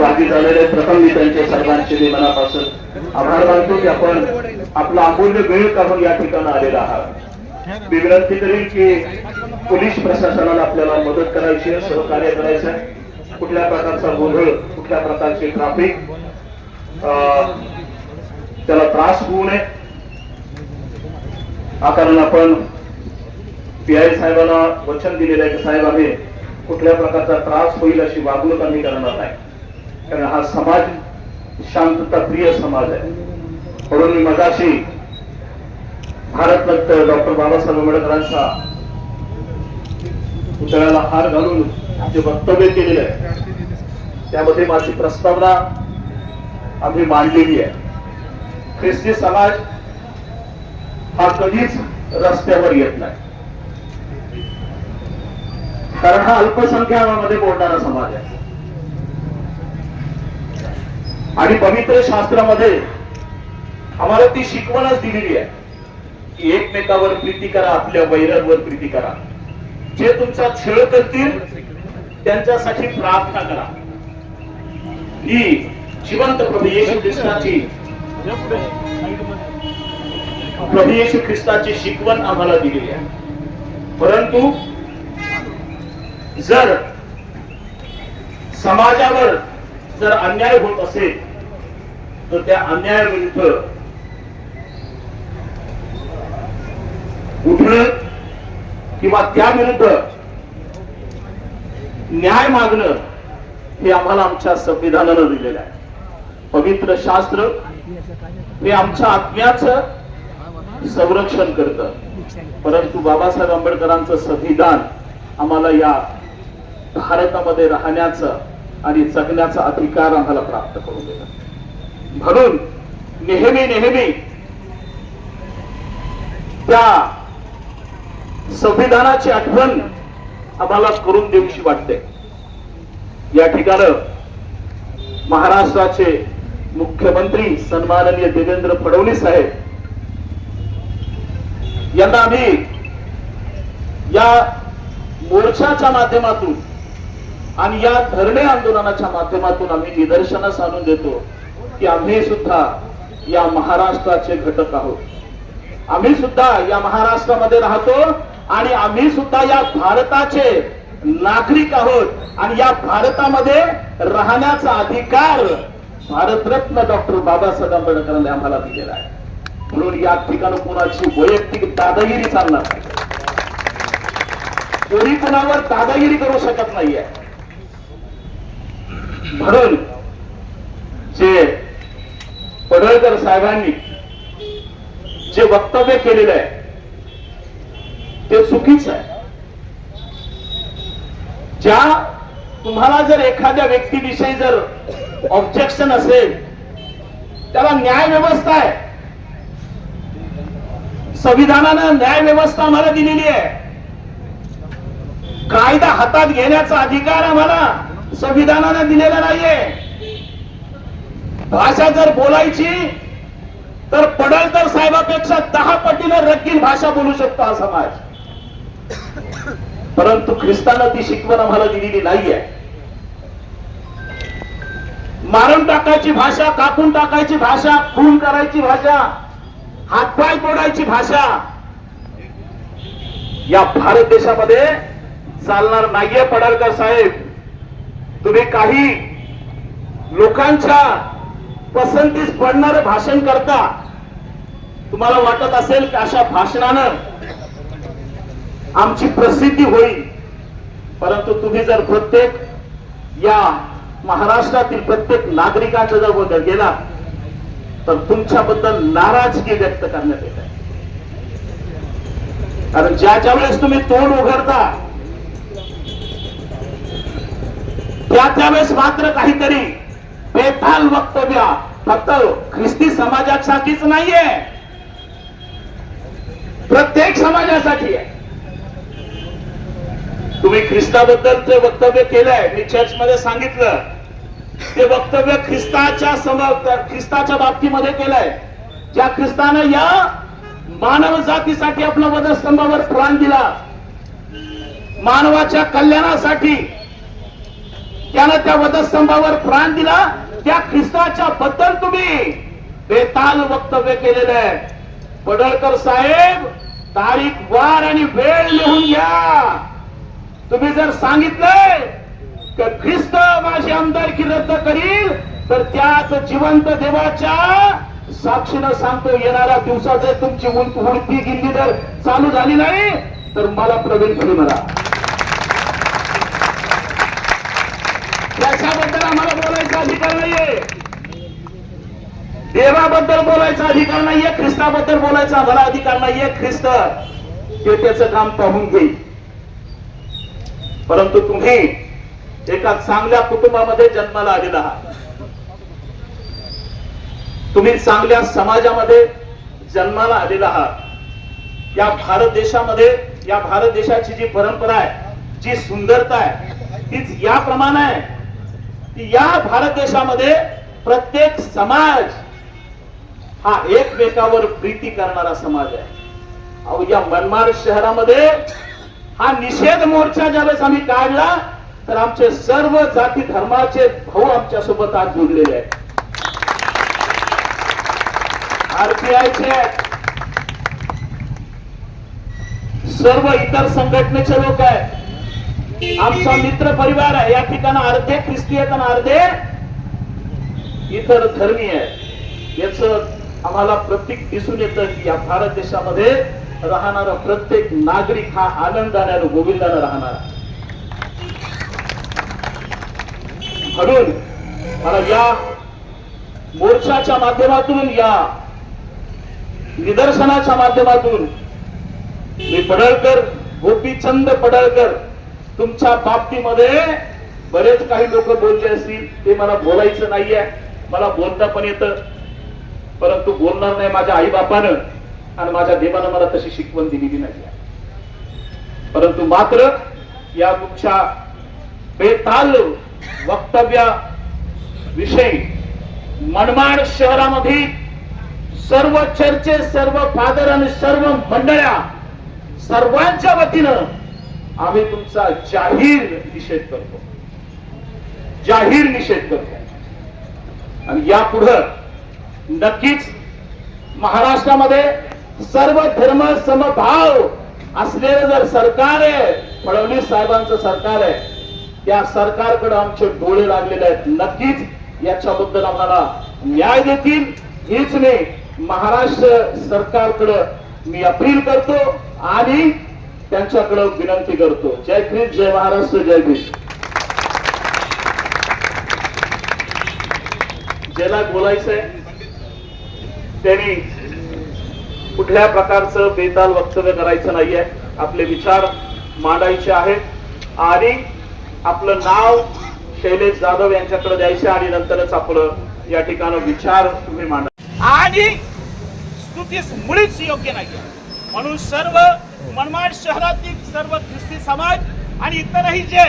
भागी झालेले प्रथम मी त्यांचे सर्वांचे मी मनापासून आभार मानतो की आपण आपला अमूल्य वेळ काढून या ठिकाणी आलेला आहात. मी विनंती करेन की पोलीस प्रशासनाला आपल्याला मदत करायची आहे सहकार्य करायचं आहे. कुठल्या प्रकारचा गोंधळ कुठल्या प्रकारचे ट्राफिक त्याला त्रास होऊ नये. हा कारण आपण पी आय साहेबांना वचन दिलेलं आहे की साहेब आम्ही कुठल्या प्रकारचा त्रास होईल अशी वागणूक आम्ही करणार नाही. कारण हा समाज शांतता प्रिय समाज आहे. म्हणून मी मगाशी भारतरत्न डॉक्टर बाबासाहेब आंबेडकरांचा पुतळ्याला हार घालून जे वक्तव्य केलेलं आहे त्यामध्ये माझी प्रस्तावना आम्ही मांडलेली आहे. ख्रिस्ती समाज हा कधीच रस्त्यावर येत नाही. कारण हा अल्पसंख्याकामध्ये बोलणारा समाज आहे. आणि पवित्र शास्त्रामध्ये आम्हाला ती शिकवणच दिलेली आहे की एकमेकावर प्रीती करा आपल्या वैरांवर प्रीती करा. जे तुमचा छळ करतील त्यांच्यासाठी प्रार्थना करा. ही जिवंत प्रभू येशू ख्रिस्ताची प्रभू येशू ख्रिस्ताची शिकवण आम्हाला दिलेली आहे. परंतु जर समाजावर जर अन्याय होत असेल तर त्या अन्यायाविरुद्ध उठणं किंवा त्याविरुद्ध न्याय मागणं हे आम्हाला आमच्या संविधानानं दिलेलं आहे. पवित्र शास्त्र हे आमच्या आत्म्याचं संरक्षण करतं. परंतु बाबासाहेब आंबेडकरांचं संविधान आम्हाला या भारतामध्ये राहण्याचं आणि जगण्याचा अधिकार आम्हाला प्राप्त करून दिला म्हणून नेहमी नेहमी त्या संविधानाची आठवण आम्हाला करून देऊशी वाटते. या ठिकाण महाराष्ट्राचे मुख्यमंत्री सन्माननीय देवेंद्र फडणवीस साहेब यांना आम्ही या मोर्चाच्या माध्यमातून आणि या धरणे आंदोलनाच्या माध्यमातून आम्ही निदर्शनास आणून देतो की आम्ही सुद्धा या महाराष्ट्राचे घटक आहोत. आम्ही सुद्धा या महाराष्ट्रामध्ये राहतो आणि आम्ही सुद्धा या भारताचे नागरिक आहोत आणि या भारतामध्ये राहण्याचा अधिकार भारतरत्न डॉक्टर बाबासाहेब आंबेडकरांनी आम्हाला दिलेला आहे. म्हणून या ठिकाणी कोणाची वैयक्तिक दादागिरी चालणार नाही. कोणी कोणावर दादागिरी करू शकत नाहीये. म्हणून जे पडळकर साहेबांनी जे वक्तव्य केलेलं आहे ते चुकीचं आहे. ज्या तुम्हाला जर एखाद्या व्यक्तीविषयी जर ऑब्जेक्शन असेल त्याला न्याय व्यवस्था आहे. संविधानानं न्याय व्यवस्था आम्हाला दिलेली आहे. कायदा हातात घेण्याचा अधिकार आम्हाला संविधानाने दिलेला नाहीये. भाषा जर बोलायची तर पडळकर साहेबापेक्षा दहा पटीनं रक्कील भाषा बोलू शकतो हा समाज. परंतु ख्रिस्तानं ती शिकवण आम्हाला दिलेली नाहीये. मारून टाकायची भाषा कापून टाकायची भाषा खून करायची भाषा हातपाय तोडायची भाषा या भारत देशामध्ये चालणार नाहीये पडळकर साहेब. तुम्ही काही लोकांच्या पसंतीस पडणारं भाषण करता तुम्हाला वाटत असेल की अशा भाषणानं आमची प्रसिद्धी होईल. परंतु तुम्ही जर प्रत्येक या महाराष्ट्रातील प्रत्येक नागरिकांचा जर गेला तर तुमच्याबद्दल नाराजगी व्यक्त करण्यात येत आहे. कारण ज्या ज्या वेळेस तुम्ही तोंड उघडता त्या त्यावेळेस मात्र काहीतरी बेताल वक्तव्य फक्त ख्रिस्ती समाजासाठीच नाहीये. प्रत्येक समाजासाठी आहे. तुम्ही ख्रिस्ताबद्दलचे वक्तव्य केलंय मी चर्च मध्ये सांगितलं. ते वक्तव्य ख्रिस्ताच्या सम ख्रिस्ताच्या बाबतीमध्ये केलंय. ज्या ख्रिस्तानं या मानव जातीसाठी आपला वधस्तंभावर प्राण दिला मानवाच्या कल्याणासाठी त्यानं त्या वधस्तंभावर प्राण दिला. त्या ख्रिस्ताच्या बद्दल तुम्ही बेताल वक्तव्य केलेलं आहे. पडळकर साहेब तारीख वार आणि वेळ लिहून घ्या. तुम्ही जर सांगितलंय की ख्रिस्त माझी आमदारकी रद्द करील तर त्याच जिवंत देवाच्या साक्षीनं सांगतो येणाऱ्या दिवसात जर तुमची उल- गिल्ली जर चालू झाली नाही तर मला प्रवीण करू मला त्याच्याबद्दल आम्हाला बोलायचा अधिकार नाहीये. देवाबद्दल बोलायचा अधिकार नाहीये ख्रिस्ताबद्दल बोलायचा आम्हाला अधिकार नाहीये. ख्रिस्त ते त्याचं काम पाहून घेईल परंतु तुम्ही एका चांगल्या कुटुंबामध्ये जन्माला आलेला आहात. तुम्ही चांगल्या समाजामध्ये जन्माला आलेला आहात. या भारत देशामध्ये या भारत देशाची जी परंपरा आहे जी सुंदरता आहे तीच याप्रमाणे आहे. की या भारत देशामध्ये प्रत्येक समाज हा एकमेकावर प्रीती करणारा समाज आहे. अहो या मनमाड शहरामध्ये हा निषेध मोर्चा ज्यावेळेस आम्ही काढला तर आमचे सर्व जाती धर्माचे भाऊ आमच्यासोबत आज जोडलेले आहेत. आरपीआयचे सर्व इतर संघटनेचे लोक आहेत. आमचा मित्र परिवार आहे. या ठिकाणी अर्धे ख्रिस्ती आहेत आणि अर्धे इतर धर्मी आहे याच आम्हाला प्रतीक दिसून येतं की या भारत देशामध्ये राहणारा प्रत्येक नागरिक हा आनंदाने आणि गोविंदाने राहणार म्हणून मला या मोर्चाच्या माध्यमातून या निदर्शनाच्या माध्यमातून मी पडळकर गोपीचंद पडळकर तुमच्या बाबतीमध्ये बरेच काही लोक बोलले असतील. ते मला बोलायचं नाहीये. मला बोलता पण येतं. परंतु बोलणार नाही माझ्या आई बापानं आणि माझ्या देवानं मला तशी शिकवण दिलेली नाही परंतु मात्र या तुमच्या बेताल वक्तव्या विषयी मनमाड शहरामध्ये सर्व चर्चे सर्व फादर आणि सर्व मंडळ्या सर्वांच्या वतीनं आम्ही तुमचा जाहीर निषेध करतो. जाहीर निषेध करतो. आणि यापुढं नक्कीच महाराष्ट्रामध्ये सर्व धर्म समभाव असलेलं जर सरकार आहे फडणवीस साहेबांचं सरकार आहे त्या सरकारकडे आमचे डोळे लागलेले आहेत. नक्कीच याच्याबद्दल आम्हाला न्याय देतील. हेच मी महाराष्ट्र सरकारकडे मी अपील करतो. आणि त्यांच्याकडे विनंती करतो. जय ख्रिस्त जय महाराष्ट्र जय ख्रिस्त ज्याला बोलायचंय त्यांनी कुठल्या प्रकारचं बेताल वक्तव्य करायचं नाहीये. आपले विचार मांडायचे आहेत. आणि आपलं नाव शैलेश जाधव यांच्याकडे द्यायचे आणि नंतरच आपलं या ठिकाणी विचार तुम्ही मांडा. आणि स्तुतीस मुळीच योग्य नाही म्हणून सर्व मनमाड शहरातील सर्व ख्रिस्ती समाज आणि इतरही जे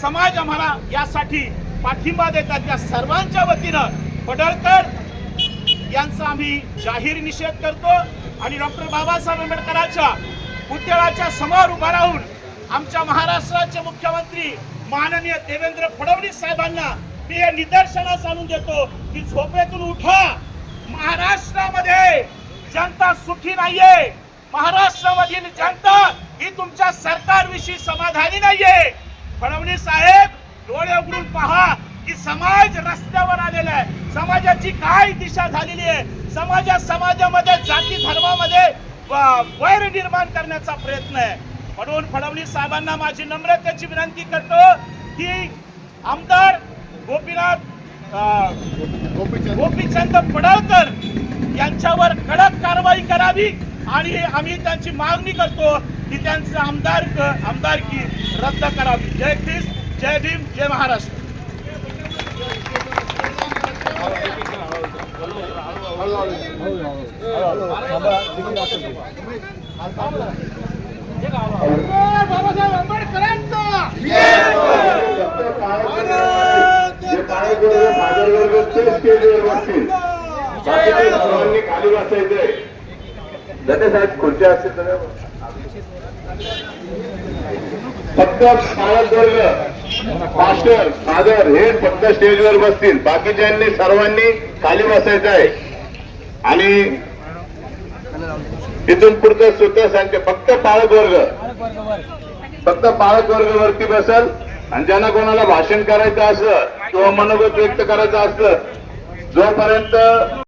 समाज आम्हाला यासाठी पाठिंबा देतात त्या सर्वांच्या वतीनं पडळकर यांचा आम्ही जाहीर निषेध करतो आणि डॉक्टर बाबासाहेब आंबेडकरांच्या पुतळ्याच्या समोर उभा राहून आमच्या महाराष्ट्राचे मुख्यमंत्री माननीय देवेंद्र फडणवीस साहेबांना मी हे निदर्शनास आणून देतो की झोपेतून उठा. महाराष्ट्रामध्ये जनता सुखी नाहीये. महाराष्ट्रामधील जनता ही तुमच्या सरकारविषयी समाधानी नाहीये. फडणवीस साहेब डोळे उघडून पहा की समाज रस्त्यावर आलेला आहे. समाजाची काय दिशा झालेली आहे? समाजा समाजामध्ये जाती धर्मामध्ये वैर निर्माण करण्याचा प्रयत्न आहे. म्हणून फडणवीस साहेबांना माझी नम्रतेची विनंती करतो की आमदार गोपीनाथ गोपीचंद पडळकर यांच्यावर कडक कारवाई करावी. आणि आम्ही त्यांची मागणी करतो की त्यांचं आमदार आमदारकी रद्द करावी. जय क्रिस जय भीम जय महाराष्ट्र. बाबासाहेब आंबेडकरांचा काय करू सागरवर्ग तेच केले व्यवस्थित खाली बसायचंय. दादा साहेब खुर्च्या असेल तर फक्त पाळक वर्ग मास्टर फादर हे फक्त स्टेजवर बसतील. बाकीच्यांनी सर्वांनी खाली बसायचं आहे. आणि तिथून पुढचं सूत्र सांगते. फक्त पाळक वर्ग. फक्त पाळक वर्ग वरती बसल आणि ज्यांना कोणाला भाषण करायचं असलं किंवा मनोगत व्यक्त करायचं असलं जोपर्यंत